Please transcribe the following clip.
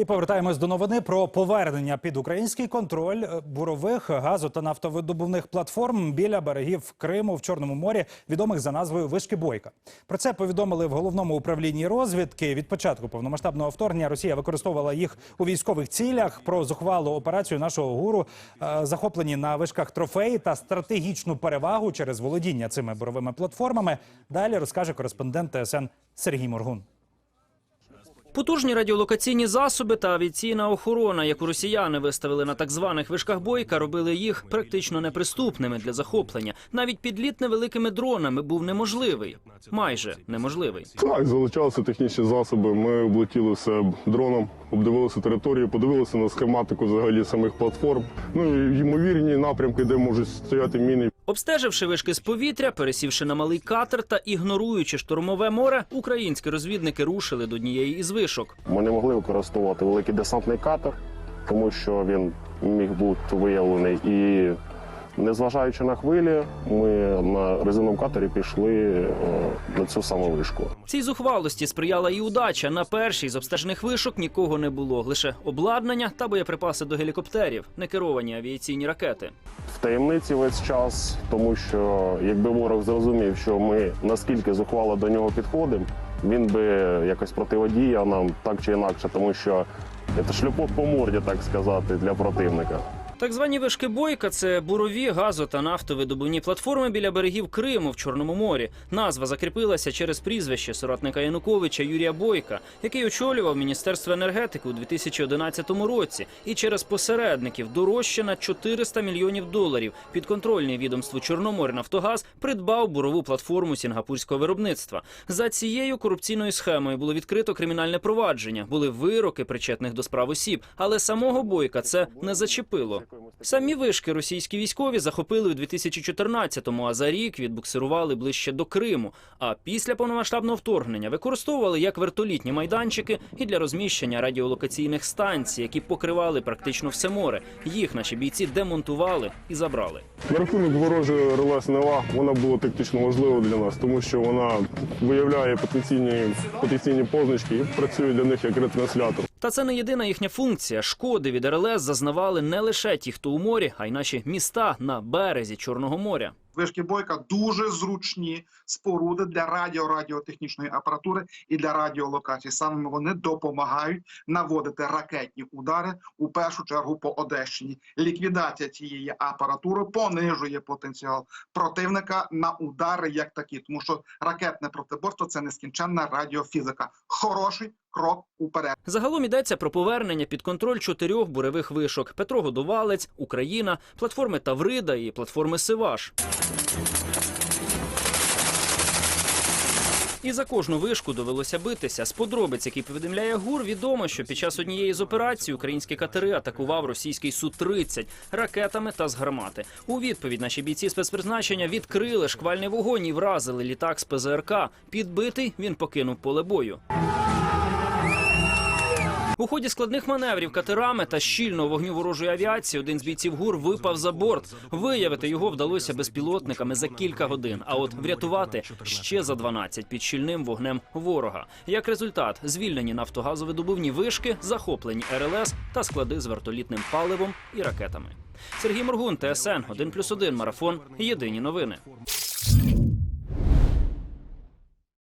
І повертаємось до новини про повернення під український контроль е, бурових газу та нафтовидобувних платформ біля берегів Криму в Чорному морі, відомих за назвою Вишки Бойка. Про це повідомили в головному управлінні розвідки. Від початку повномасштабного вторгнення Росія використовувала їх у військових цілях. Про зухвалу операцію нашого гуру е, захоплені на вишках трофеї та стратегічну перевагу через володіння цими буровими платформами. Далі розкаже кореспондент ТСН Сергій Моргун. Потужні радіолокаційні засоби та авіаційна охорона, яку росіяни виставили на так званих вишках бойка, робили їх практично неприступними для захоплення. Навіть підліт невеликими дронами був неможливий, майже неможливий. Так, залучалися технічні засоби. Ми облетіли дроном, обдивилися територію, подивилися на схематику взагалі самих платформ. Ну і ймовірні напрямки, де можуть стояти міни. Обстеживши вишки з повітря, пересівши на малий катер та ігноруючи штурмове море, українські розвідники рушили до однієї із вишок. Ми не могли використовувати великий десантний катер, тому що він міг бути виявлений. І незважаючи на хвилі, ми на резиновому катері пішли е, цю саму вишку. Цій зухвалості сприяла і удача. На першій з обстежених вишок нікого не було. Лише обладнання та боєприпаси до гелікоптерів, не керовані авіаційні ракети. в таємниці весь час, тому що якби ворог зрозумів, що ми наскільки зухвало до нього підходимо, він би якось противодіяв нам так чи інакше, тому що це шлюпок по морді, так сказати, для противника. Так звані вишки бойка це бурові, газо та нафтовидобувні платформи біля берегів Криму в Чорному морі. Назва закріпилася через прізвище соратника Януковича Юрія Бойка, який очолював Міністерство енергетики у 2011 році, і через посередників дорожче на 400 мільйонів доларів. Підконтрольний відомству Чорноморнафтогаз придбав бурову платформу сінгапурського виробництва. За цією корупційною схемою було відкрито кримінальне провадження. Були вироки причетних до справ осіб, але самого бойка це не зачепило. Самі вишки російські військові захопили у 2014-му, а за рік відбуксирували ближче до Криму. А після повномасштабного вторгнення використовували як вертолітні майданчики і для розміщення радіолокаційних станцій, які покривали практично все море. Їх наші бійці демонтували і забрали. На рахунок ворожої реле СНЕЛА вона була тактично важлива для нас, тому що вона виявляє потенційні потенційні позначки і працює для них як ретранслятор. Та це не єдина їхня функція. Шкоди від РЛС зазнавали не лише ті, хто у морі, а й наші міста на березі Чорного моря. Вишки бойка дуже зручні споруди для радіо-радіотехнічної апаратури і для радіолокації. Саме вони допомагають наводити ракетні удари у першу чергу по Одещині. Ліквідація цієї апаратури понижує потенціал противника на удари як такі, тому що ракетне протиборство це нескінченна радіофізика. Хороший крок уперед. Загалом йдеться про повернення під контроль чотирьох буревих вишок: Петрогодовалець, Україна, платформи Таврида і платформи Сиваш. І за кожну вишку довелося битися. З подробиць, які повідомляє ГУР, відомо, що під час однієї з операцій українські катери атакував російський Су-30 ракетами та з гармати. У відповідь наші бійці спецпризначення відкрили шквальний вогонь і вразили літак з ПЗРК. Підбитий він покинув поле бою. У ході складних маневрів катерами та щільного вогню ворожої авіації один з бійців ГУР випав за борт. Виявити його вдалося безпілотниками за кілька годин. А от врятувати ще за 12 під щільним вогнем ворога. Як результат, звільнені нафтогазовидобувні вишки, захоплені РЛС та склади з вертолітним паливом і ракетами. Сергій Моргун, ТСН 1+,1, марафон. Єдині новини.